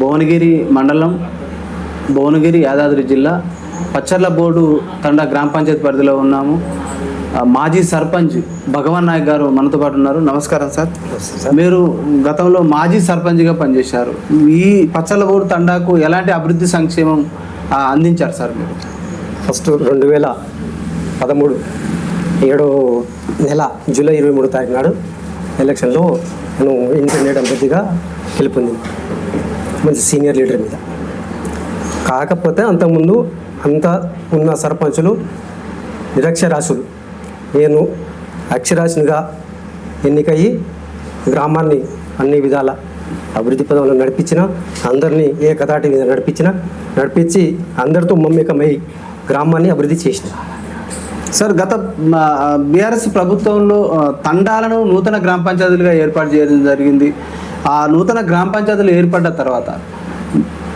భువనగిరి మండలం భువనగిరి యాదాద్రి జిల్లా పచ్చర్ల బోర్డు తండా గ్రామ పంచాయతీ పరిధిలో ఉన్నాము. మాజీ సర్పంచ్ భగవాన్ నాయక్ గారు మనతో పాటు ఉన్నారు. నమస్కారం సార్. మీరు గతంలో మాజీ సర్పంచ్గా పనిచేశారు. ఈ పచ్చర్ల బోర్డు తండాకు ఎలాంటి అభివృద్ధి సంక్షేమం అందించారు సార్ మీరు? ఫస్ట్ రెండు వేల పదమూడు ఏడో నెల జూలై ఇరవై మూడు తారీఖు నాడు ఎలక్షన్లో నేను ఇంటర్మీడియట్ అభ్యర్థిగా గెలుపొంది మంచి సీనియర్ లీడర్ మీద. కాకపోతే అంతకుముందు అంత ఉన్న సర్పంచులు నిరక్షరాశులు నేను అక్షరాశునిగా ఎన్నికయ్యి గ్రామాన్ని అన్ని విధాల అభివృద్ధి పదంలో నడిపించిన అందరినీ కథాటి మీద నడిపించిన నడిపించి అందరితో మమ్మకమై గ్రామాన్ని అభివృద్ధి చేసిన. సార్ గత బీఆర్ఎస్ ప్రభుత్వంలో తండాలను నూతన గ్రామ పంచాయతీలుగా ఏర్పాటు చేయడం జరిగింది. ఆ నూతన గ్రామ పంచాయతీలు ఏర్పడ్డ తర్వాత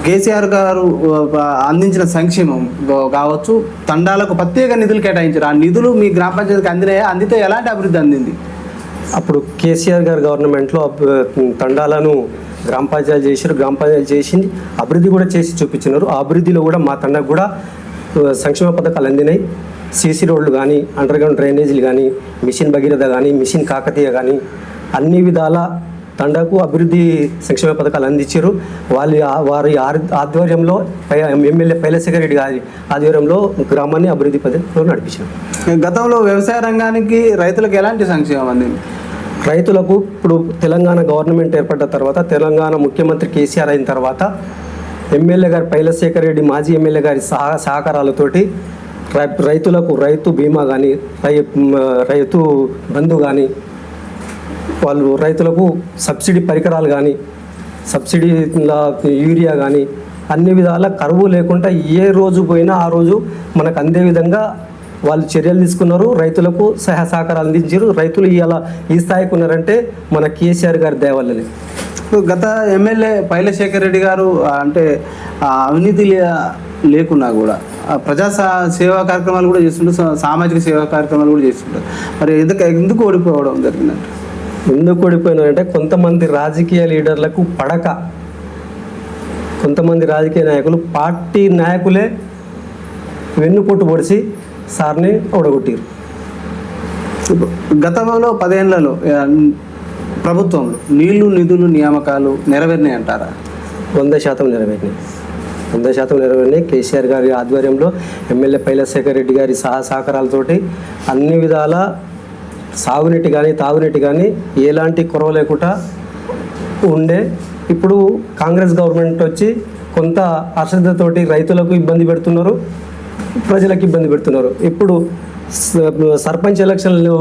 కేసీఆర్ గారు అందించిన సంక్షేమం కావచ్చు తండాలకు ప్రత్యేక నిధులు కేటాయించారు. ఆ నిధులు మీ గ్రామ పంచాయతీకి అందినాయా? అందితే ఎలాంటి అభివృద్ధి అందింది? అప్పుడు కేసీఆర్ గారు గవర్నమెంట్లో తండాలను గ్రామ పంచాయతీ చేశారు గ్రామ పంచాయతీ చేసింది. అభివృద్ధి కూడా చేసి చూపించినారు. ఆ అభివృద్ధిలో కూడా మా తండకు కూడా సంక్షేమ పథకాలు అందినాయి. సీసీ రోడ్లు కానీ అండర్ గ్రౌండ్ డ్రైనేజీలు కానీ మిషన్ భగీరథ కానీ మిషన్ కాకతీయ కానీ అన్ని విధాల తండకు అభివృద్ధి సంక్షేమ పథకాలు అందించారు. వాళ్ళ వారి ఆధ్వర్యంలో ఎమ్మెల్యే పైలశేఖర రెడ్డి గారి ఆధ్వర్యంలో గ్రామాన్ని అభివృద్ధి పద్ధతిలో నడిపించారు. గతంలో వ్యవసాయ రంగానికి రైతులకు ఎలాంటి సంక్షేమం అందింది? రైతులకు ఇప్పుడు తెలంగాణ గవర్నమెంట్ ఏర్పడ్డ తర్వాత తెలంగాణ ముఖ్యమంత్రి కేసీఆర్ అయిన తర్వాత ఎమ్మెల్యే గారి పైలశేఖర్ రెడ్డి మాజీ ఎమ్మెల్యే గారి సహ సహకారాలతోటి రైతులకు రైతు బీమా కానీ రైతు బంధు కానీ వాళ్ళు రైతులకు సబ్సిడీ పరికరాలు కానీ సబ్సిడీ యూరియా కానీ అన్ని విధాల కరువు లేకుండా ఏ రోజు పోయినా ఆ రోజు మనకు అందే విధంగా వాళ్ళు చర్యలు తీసుకున్నారు. రైతులకు సహాయ సహకారాలు అందించారు. రైతులు ఇలా ఈ స్థాయికి ఉన్నారంటే మన కేసీఆర్ గారి దయవల్లనే గత ఎమ్మెల్యే పైలశేఖర్ రెడ్డి గారు అంటే అవినీతి లే- లేకున్నా కూడా ప్రజా సా- సేవా కార్యక్రమాలు కూడా చేస్తుంటారు. సామాజిక సేవా కార్యక్రమాలు కూడా చేస్తుంటారు. మరి ఎందుకు ఎందుకు ఓడిపోవడం జరిగిందంటే ఎందుకు ఓడిపోయినారంటే కొంతమంది రాజకీయ లీడర్లకు పడక. కొంతమంది రాజకీయ నాయకులు పార్టీ నాయకులే వెన్నుపోటు పొడిచి సార్ని ఓడగొట్టారు. గతంలో పదేళ్ళలో ఆ, ప్రభుత్వంలో నీళ్ళు నిధులు నియామకాలు నెరవేరినాయి అంటారా? వంద శాతం నెరవేరినాయి. వంద శాతం నెరవేరినాయి. కేసీఆర్ గారి ఆధ్వర్యంలో ఎమ్మెల్యే పైలశేఖర్ రెడ్డి గారి సహా సహకారాలతోటి అన్ని విధాల సాగునీటి కానీ తాగునీటి కానీ ఎలాంటి కొరవ లేకుండా ఉండే. ఇప్పుడు కాంగ్రెస్ గవర్నమెంట్ వచ్చి కొంత అశ్రద్ధతోటి రైతులకు ఇబ్బంది పెడుతున్నారు ప్రజలకు ఇబ్బంది పెడుతున్నారు. ఇప్పుడు సర్పంచ్ ఎలక్షన్లు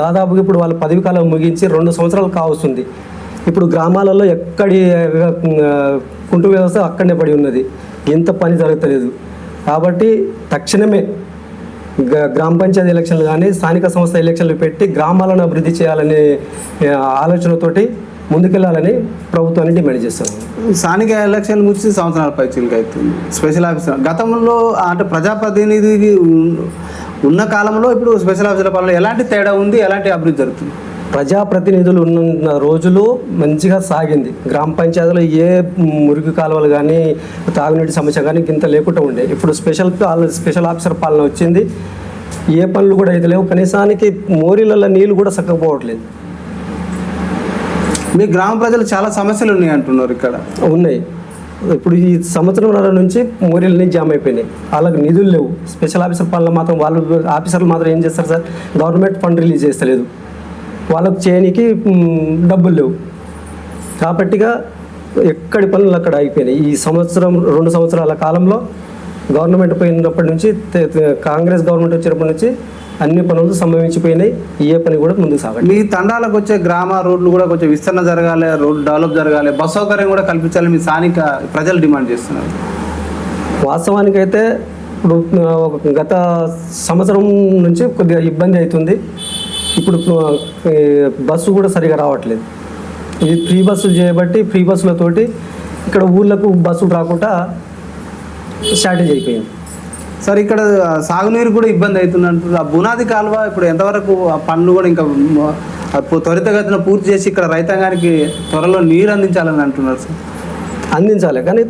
దాదాపుగా ఇప్పుడు వాళ్ళ పదవి కాలం ముగించి రెండు సంవత్సరాలు కావస్తుంది. ఇప్పుడు గ్రామాలలో ఎక్కడి కుంటు వ్యవస్థ అక్కడనే పడి ఉన్నది. ఎంత పని జరగలేదు కాబట్టి తక్షణమే గ్రామ పంచాయతీ ఎలక్షన్లు కానీ స్థానిక సంస్థ ఎలక్షన్లు పెట్టి గ్రామాలను అభివృద్ధి చేయాలనే ఆలోచనతోటి ముందుకెళ్ళాలని ప్రభుత్వాన్ని డిమాండ్ చేస్తాను స్థానిక ఎలక్షన్లు ముగిసి సంవత్సరాల పైచీలకి అవుతుంది. స్పెషల్ ఆఫీసర్ గతంలో అంటే ప్రజాప్రతినిధికి ఉన్న కాలంలో ఇప్పుడు స్పెషల్ ఆఫీసర్ల పాలన ఎలాంటి తేడా ఉంది? ఎలాంటి అభివృద్ధి జరుగుతుంది? ప్రజాప్రతినిధులు ఉన్న రోజులు మంచిగా సాగింది. గ్రామ పంచాయతీలో ఏ మురికి కాలువలు కానీ తాగునీటి సమస్య కానీ ఇంత లేకుండా ఉండే. ఇప్పుడు స్పెషల్ స్పెషల్ ఆఫీసర్ పాలన వచ్చింది. ఏ పనులు కూడా అయితే లేవు. కనీసానికి మోరీలలో నీళ్ళు కూడా చక్కకపోవట్లేదు మీ గ్రామ ప్రజలు చాలా సమస్యలు ఉన్నాయి అంటున్నారు ఇక్కడ. ఉన్నాయి. ఇప్పుడు ఈ సంవత్సరం నుంచి మోరీలన్నీ జామ్ అయిపోయినాయి. వాళ్ళకి నిధులు లేవు. స్పెషల్ ఆఫీసర్ పాలన మాత్రం వాళ్ళు ఆఫీసర్లు మాత్రం ఏం చేస్తారు సార్? గవర్నమెంట్ ఫండ్ రిలీజ్ చేస్తలేదు. వాళ్ళకు చేయనికి డబ్బులు లేవు. కాబట్టిగా ఎక్కడి పనులు అక్కడ అయిపోయినాయి ఈ సంవత్సరం రెండు సంవత్సరాల కాలంలో గవర్నమెంట్ పోయినప్పటి నుంచి కాంగ్రెస్ గవర్నమెంట్ వచ్చినప్పటి నుంచి అన్ని పనులు సంభవించిపోయినాయి. ఏ పని కూడా ముందుకు సాగట్లేదు. మీ తండాలకు వచ్చే గ్రామ రోడ్లు కూడా కొంచెం విస్తరణ జరగాలి రోడ్లు డెవలప్ జరగాలి బస్ సౌకర్యం కూడా కల్పించాలి మీ స్థానిక ప్రజలు డిమాండ్ చేస్తున్నారు. వాస్తవానికైతే ఇప్పుడు గత సంవత్సరం నుంచి కొద్దిగా ఇబ్బంది అవుతుంది. ఇప్పుడు బస్సు కూడా సరిగా రావట్లేదు. ఇది ఫ్రీ బస్సులు చేయబట్టి ఫ్రీ బస్సులతోటి ఇక్కడ ఊళ్ళకు బస్సులు రాకుండా షార్టేజ్ అయిపోయింది. సార్ ఇక్కడ సాగునీరు కూడా ఇబ్బంది అవుతుంది అంటున్నారు. ఆ బునాది కాలువ ఇప్పుడు ఎంతవరకు ఆ పనులు కూడా ఇంకా త్వరితగతిన పూర్తి చేసి ఇక్కడ రైతాంగానికి త్వరలో నీరు అందించాలని అంటున్నారు సార్. అందించాలి కానీ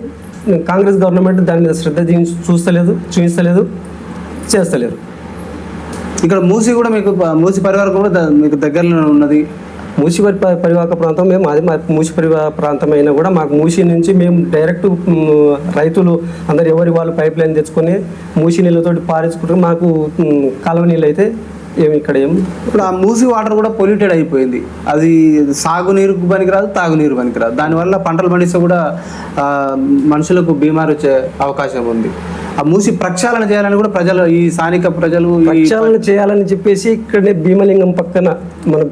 కాంగ్రెస్ గవర్నమెంట్ దాని మీద శ్రద్ధ చూస్తలేదు చూపిస్తలేదు చేస్తలేరు ఇక్కడ మూసి కూడా మీకు మూసి పరివారం కూడా మీకు దగ్గరలో ఉన్నది. మూసి పరివాహక ప్రాంతం మేము అది మా మూసి పరివాహ ప్రాంతం అయినా కూడా మాకు మూసి నుంచి మేము డైరెక్ట్ రైతులు అందరు ఎవరి వాళ్ళు పైప్ లైన్ తెచ్చుకొని మూసి నీళ్ళతోటి పారించుకుంటారు మాకు కాలువ నీళ్ళు అయితే ఏమి ఇక్కడ ఏం? ఇప్పుడు ఆ మూసి వాటర్ కూడా పొల్యూటెడ్ అయిపోయింది. అది సాగునీరుకు పనికిరాదు తాగునీరు పనికిరాదు. దానివల్ల పంటలు పండిస్తే కూడా ఆ, మనుషులకు బీమారు వచ్చే అవకాశం ఉంది. ఆ మూసి ప్రక్షాళన చేయాలని కూడా ప్రజలు ఈ స్థానిక ప్రజలు ఈ ప్రక్షాళన చేయాలని చెప్పేసి ఇక్కడనే భీమలింగం పక్కన మన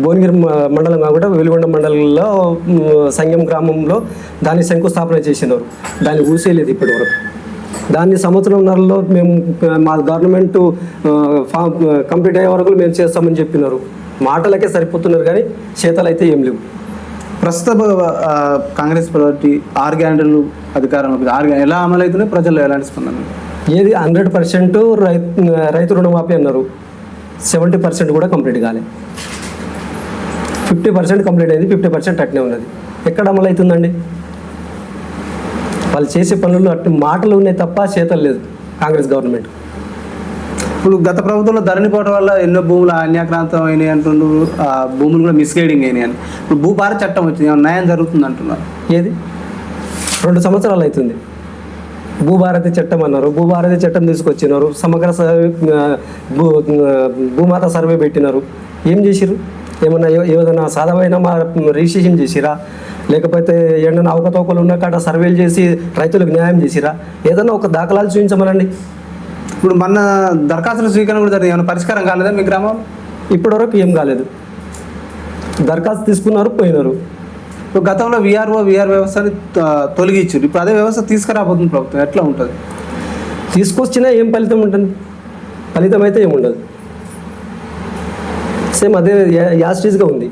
భువనగిరి మండలం కాకుండా వెలుగొండ మండలంలో సంగం గ్రామంలో దాన్ని శంకుస్థాపన చేసినారు. దాన్ని ఊసేయలేదు ఇప్పటి వరకు దాన్ని సంవత్సరంన్నరలో మేము మా గవర్నమెంట్ కంప్లీట్ అయ్యే వరకు మేము చేస్తామని చెప్పినారు. మాటలకే సరిపోతున్నారు కానీ చేతలు అయితే ఏం లేవు. ప్రస్తుత కాంగ్రెస్ పార్టీ ఆరు గ్యారెంటీలు అధికారంలో ఆరు ఎలా అమలవుతున్నాయి ప్రజల్లో ఎలాంటి స్పందన ఏది హండ్రెడ్ పర్సెంట్ రైతు రైతు రుణమాఫీ అన్నారు. సెవెంటీ పర్సెంట్ కూడా కంప్లీట్ కాలే. ఫిఫ్టీ పర్సెంట్ కంప్లీట్ అయింది ఫిఫ్టీ పర్సెంట్ అట్నే ఉన్నది. ఎక్కడ అమలు అవుతుందండి? వాళ్ళు చేసే పనులు అటు మాటలు ఉన్నాయి తప్ప చేతలు లేదు కాంగ్రెస్ గవర్నమెంట్. ఇప్పుడు గత ప్రభుత్వంలో ధరణి పోవడం వల్ల ఎన్నో భూములు అన్యాక్రాంతం అయినాయి అంటున్నారు. ఆ భూములు కూడా మిస్గైడింగ్ అయినాయి అని. ఇప్పుడు భూభార చట్టం వచ్చింది ఏమైనా న్యాయం జరుగుతుంది అంటున్నారు? ఏది? రెండు సంవత్సరాలు అవుతుంది. భూభారతి చట్టం అన్నారు భూభారతి చట్టం తీసుకొచ్చినారు సమగ్ర భూ భూమాత సర్వే పెట్టినారు. ఏం చేసిరు ఏమన్నా ఏదైనా సాధమైన మా రిజిస్ట్రేషన్ చేసిరా? లేకపోతే ఏమన్నా అవకతవకలు ఉన్న కాడ సర్వేలు చేసి రైతులకు న్యాయం చేసిరా? ఏదైనా ఒక దాఖలాలు చూపించమనండి. ఇప్పుడు మొన్న దరఖాస్తుల స్వీకరణ కూడా జరిగింది. ఏమైనా పరిష్కారం కాలేదా మీ గ్రామంలో? ఇప్పటివరకు ఏం కాలేదు. దరఖాస్తు తీసుకున్నారు పోయినారు. ఇప్పుడు గతంలో విఆర్ఓ విఆర్ వ్యవస్థని తొలగించారు. ఇప్పుడు అదే వ్యవస్థ తీసుకురాబోతుంది ప్రభుత్వం. ఎట్లా ఉంటుంది? తీసుకొచ్చినా ఏం ఫలితం ఉంటుంది? ఫలితం అయితే ఏముండదు సేమ్ అదే యా- యాస్టీజ్గా ఉంది.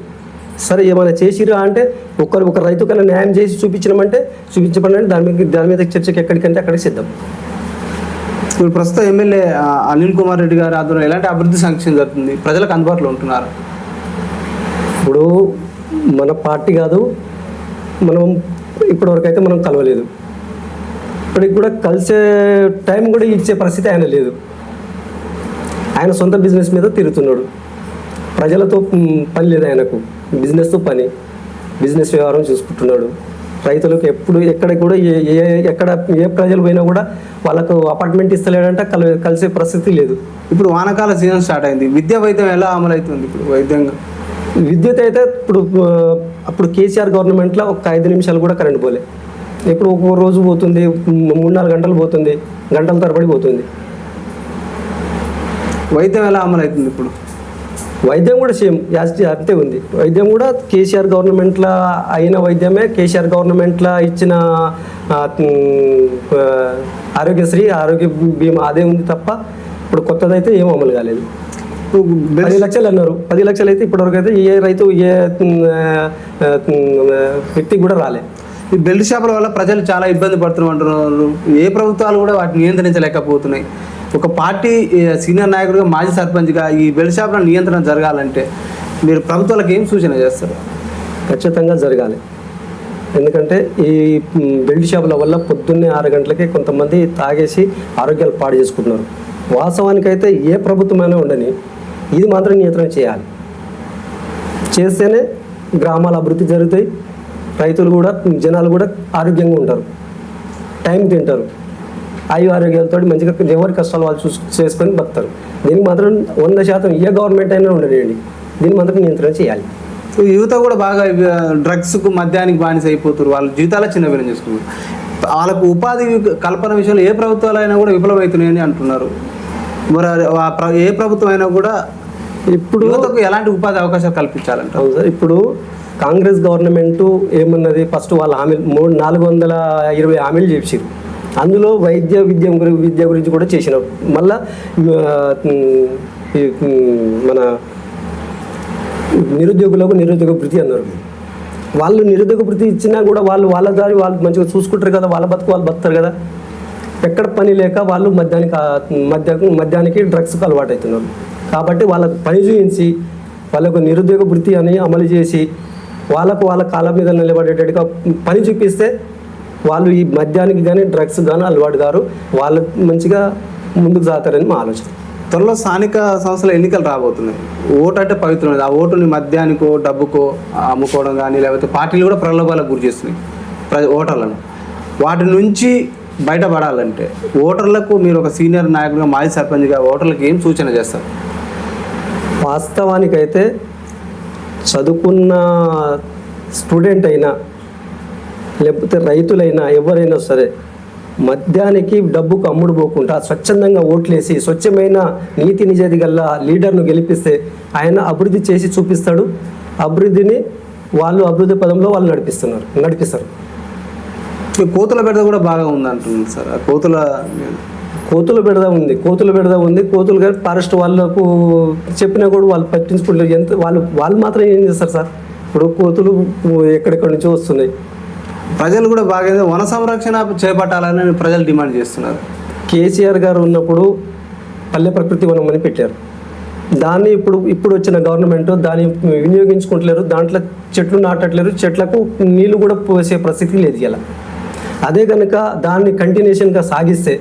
సరే ఏమైనా చేసిరా అంటే ఒకరు ఒక రైతు కన్నా న్యాయం చేసి చూపించడమంటే చూపించమని దాని మీద దాని మీద చర్చకి ఎక్కడికంటే అక్కడికి సిద్ధం. ఇప్పుడు ప్రస్తుతం ఎమ్మెల్యే అనిల్ కుమార్ రెడ్డి గారి ఆధ్వర్యంలో ఎలాంటి అభివృద్ధి సంక్షేమం జరుగుతుంది? ప్రజలకు అందుబాటులో ఉంటున్నారు? ఇప్పుడు మన పార్టీ కాదు మనం ఇప్పటివరకు అయితే మనం కలవలేదు. ఇప్పటికి కూడా కలిసే టైం కూడా ఇచ్చే పరిస్థితి ఆయన లేదు. ఆయన సొంత బిజినెస్ మీద తిరుగుతున్నాడు. ప్రజలతో పని లేదు ఆయనకు. బిజినెస్తో పని బిజినెస్ వ్యవహారం చూసుకుంటున్నాడు. రైతులకు ఎప్పుడు ఎక్కడ కూడా ఏ ఏ ఎక్కడ ఏ ప్రజలు పోయినా కూడా వాళ్ళకు అపార్ట్మెంట్ ఇస్తలేడంటే కల కలిసే పరిస్థితి లేదు. ఇప్పుడు వానాకాల సీజన్ స్టార్ట్ అయింది. విద్యా వైద్యం ఎలా అమలు అవుతుంది ఇప్పుడు వైద్యంగా? విద్యుత్ అయితే ఇప్పుడు అప్పుడు కేసీఆర్ గవర్నమెంట్లో ఒక ఐదు నిమిషాలు కూడా కరెంట్ పోలే. ఇప్పుడు ఒక్కొక్క రోజు పోతుంది మూడు నాలుగు గంటలు పోతుంది గంటల తరబడి పోతుంది. వైద్యం ఎలా అమలు అవుతుంది ఇప్పుడు? వైద్యం కూడా సేమ్ యాజ్ అంతే ఉంది. వైద్యం కూడా కేసీఆర్ గవర్నమెంట్లో అయిన వైద్యమే కేసీఆర్ గవర్నమెంట్లో ఇచ్చిన ఆరోగ్యశ్రీ ఆరోగ్య బీమా అదే ఉంది తప్ప ఇప్పుడు కొత్తదైతే ఏం అమలు కాలేదు. పది లక్షలు అన్నారు. పది లక్షలు అయితే ఇప్పటివరకు అయితే ఏ రైతు ఏ వ్యక్తికి కూడా రాలే. ఈ బెల్ట్ షాపుల వల్ల ప్రజలు చాలా ఇబ్బంది పడుతున్నారు ఏ ప్రభుత్వాలు కూడా వాటిని నియంత్రించలేకపోతున్నాయి. ఒక పార్టీ సీనియర్ నాయకుడిగా మాజీ సర్పంచ్గా ఈ బెల్ట్ నియంత్రణ జరగాలంటే మీరు ప్రభుత్వాలకు ఏం సూచన చేస్తారు? ఖచ్చితంగా జరగాలి. ఎందుకంటే ఈ మ్, బెల్ట్ షాపుల వల్ల పొద్దున్నే ఆరు గంటలకే కొంతమంది తాగేసి ఆరోగ్యాలు పాడు చేసుకుంటున్నారు. వాస్తవానికైతే ఏ ప్రభుత్వమైనా ఉండని ఇది మాత్రం నియంత్రణ చేయాలి. చేస్తేనే గ్రామాల అభివృద్ధి జరుగుతాయి. రైతులు కూడా జనాలు కూడా ఆరోగ్యంగా ఉంటారు. టైం తింటారు. ఆయు ఆరోగ్యాలతో మంచిగా ఎవరి కష్టాలు వాళ్ళు చూసు చేసుకొని బతుకుతారు. దీనికి మాత్రం వంద శాతం ఏ గవర్నమెంట్ అయినా ఉండనివ్వండి దీన్ని మాత్రం నియంత్రణ చేయాలి. యువత కూడా బాగా డ్రగ్స్కు మద్యానికి బానిస అయిపోతారు. వాళ్ళ జీవితాల చిన్న వినం చేసుకుంటారు. వాళ్ళకు ఉపాధి కల్పన విషయంలో ఏ ప్రభుత్వాలైనా కూడా విఫలమవుతున్నాయని అంటున్నారు. మరి ఏ ప్రభుత్వం అయినా కూడా ఇప్పుడు యువతకు ఎలాంటి ఉపాధి అవకాశాలు కల్పించాలంట అవును సార్ ఇప్పుడు కాంగ్రెస్ గవర్నమెంట్ ఏమన్నది? ఫస్ట్ వాళ్ళ హామీలు మూడు నాలుగు వందల ఇరవై హామీలు చేసారు అందులో వైద్య విద్య గురి- విద్య గురించి కూడా చేసినారు మళ్ళా మన నిరుద్యోగులకు నిరుద్యోగ వృత్తి అన్నారు. వాళ్ళు నిరుద్యోగ వృత్తి ఇచ్చినా కూడా వాళ్ళు వాళ్ళ దారి వాళ్ళు మంచిగా చూసుకుంటారు కదా వాళ్ళ బతుకు వాళ్ళు బతుకుతారు కదా. ఎక్కడ పని లేక వాళ్ళు మద్యానికి మధ్య మధ్యానికి మద్యానికి డ్రగ్స్కి అలవాటు అవుతున్నారు కాబట్టి వాళ్ళకు పని చూపించి వాళ్ళకు నిరుద్యోగ వృత్తి అని అమలు చేసి వాళ్ళకు వాళ్ళ కాళ్ళ మీద నిలబడేటట్టుగా పని చూపిస్తే వాళ్ళు ఈ మద్యానికి కానీ డ్రగ్స్ కానీ అలవాటు గారు వాళ్ళు మంచిగా ముందుకు సాగుతారని మా ఆలోచన. త్వరలో స్థానిక సంస్థల ఎన్నికలు రాబోతున్నాయి. ఓటు అంటే పవిత్రమైనది ఆ ఓటుని మద్యానికో డబ్బుకో అమ్ముకోవడం కానీ లేకపోతే పార్టీలు కూడా ప్రలోభాలకు గురి చేస్తున్నాయి. ప్ర ఓటర్లను. వాటి నుంచి బయటపడాలంటే ఓటర్లకు మీరు ఒక సీనియర్ నాయకుడిగా మాజీ సర్పంచ్గా ఓటర్లకు ఏం సూచన చేస్తారు? వాస్తవానికైతే చదువుకున్న స్టూడెంట్ అయినా లేకపోతే రైతులైనా ఎవరైనా సరే మద్యానికి డబ్బుకు అమ్ముడు పోకుండా స్వచ్ఛందంగా ఓట్లేసి స్వచ్ఛమైన నీతి నిజాయితీ గల లీడర్ను గెలిపిస్తే ఆయన అభివృద్ధి చేసి చూపిస్తాడు. అభివృద్ధిని వాళ్ళు అభివృద్ధి పదంలో వాళ్ళు నడిపిస్తున్నారు నడిపిస్తారు. కోతుల బెడద కూడా బాగా ఉంది అంటున్నారు సార్. ఆ కోతుల కోతుల బెడద ఉంది కోతుల బెడద ఉంది. కోతులు గారు ఫారెస్ట్ వాళ్ళకు చెప్పినా కూడా వాళ్ళు పట్టించుకుంటారు ఎంత వాళ్ళు వాళ్ళు మాత్రం ఏం చేస్తారు సార్? ఇప్పుడు కోతులు ఎక్కడెక్కడి నుంచో వస్తున్నాయి. ప్రజలు కూడా బాగా వన సంరక్షణ చేపట్టాలని ప్రజలు డిమాండ్ చేస్తున్నారు. కేసీఆర్ గారు ఉన్నప్పుడు పల్లె ప్రకృతి వనం అని పెట్టారు. దాన్ని ఇప్పుడు ఇప్పుడు వచ్చిన గవర్నమెంట్ దాన్ని వినియోగించుకుంటలేరు దాంట్లో చెట్లు నాటట్లేరు చెట్లకు నీళ్ళు కూడా పోసే పరిస్థితి లేదు ఇలా అదే కనుక దాన్ని కంటిన్యూషన్గా సాగిస్తే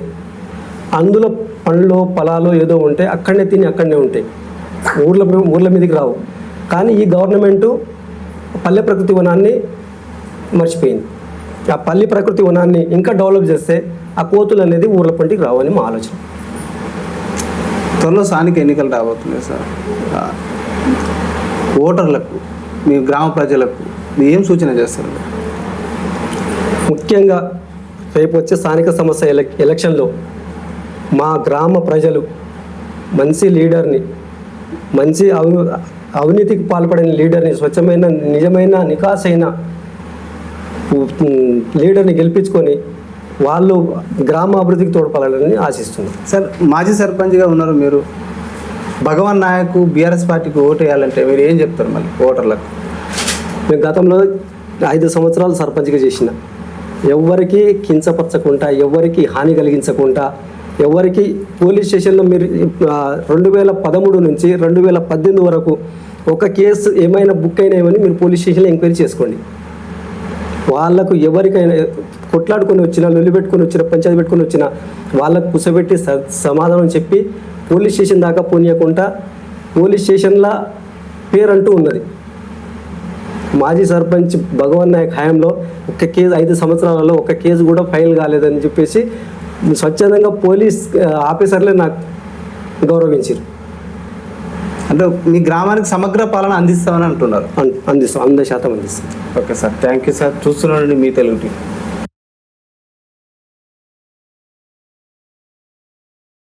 అందులో పండ్లు పొలాలు ఏదో ఉంటే అక్కడనే తిని అక్కడనే ఉంటాయి ఊర్ల ఊర్ల మీదకి రావు. కానీ ఈ గవర్నమెంటు పల్లె ప్రకృతి వనాన్ని మర్చిపోయింది. ఆ పల్లి ప్రకృతి వనాన్ని ఇంకా డెవలప్ చేస్తే ఆ కోతులు అనేది ఊర్ల పంటికి రావని మా ఆలోచన. త్వరలో స్థానిక ఎన్నికలు రాబోతున్నాయి సార్. ఓటర్లకు మీ గ్రామ ప్రజలకు ఏం సూచన చేస్తారు? ముఖ్యంగా రేపు వచ్చే స్థానిక సమస్య ఎలక్ ఎలక్షన్లో మా గ్రామ ప్రజలు మంచి లీడర్ని మంచి అవి అవినీతికి పాల్పడిన లీడర్ని స్వచ్ఛమైన నిజమైన నికాసైన లీడర్ని గెలిపించుకొని వాళ్ళు గ్రామ అభివృద్ధికి తోడ్పడాలని ఆశిస్తున్నాను సార్ మాజీ సర్పంచ్గా ఉన్నారు మీరు. భగవాన్ నాయక్ బీఆర్ఎస్ పార్టీకి ఓటు వేయాలంటే మీరు ఏం చెప్తారు మళ్ళీ ఓటర్లకు? నేను గతంలో ఐదు సంవత్సరాలు సర్పంచ్గా చేసిన. ఎవరికి కించపరచకుండా ఎవరికి హాని కలిగించకుండా ఎవరికి పోలీస్ స్టేషన్లో మీరు రెండు వేల పదమూడు నుంచి రెండు వేల పద్దెనిమిది వరకు ఒక కేసు ఏమైనా బుక్ అయినాయని మీరు పోలీస్ స్టేషన్లో ఎంక్వైరీ చేసుకోండి. వాళ్ళకు ఎవరికైనా కొట్లాడుకొని వచ్చినా లొల్లి పెట్టుకొని వచ్చిన పంచాయతీ పెట్టుకొని వచ్చినా వాళ్ళకు కూర్చోబెట్టి స- సమాధానం చెప్పి పోలీస్ స్టేషన్ దాకా పోనీయకుండా పోలీస్ స్టేషన్ల పేరంటూ ఉన్నది. మాజీ సర్పంచ్ భగవన్ నాయక్ హయాంలో ఒక కేసు ఐదు సంవత్సరాలలో ఒక కేసు కూడా ఫైల్ కాలేదని చెప్పేసి స్వచ్ఛందంగా పోలీస్ ఆఫీసర్లే నాకు గౌరవించారు అంటే మీ గ్రామానికి సమగ్ర పాలన అందిస్తామని అంటున్నారు. అందిస్తాం. వంద శాతం అందిస్తాం. Okay sir. Thank you sir. చూస్తున్నానండి మీ తెలుగు టీవీ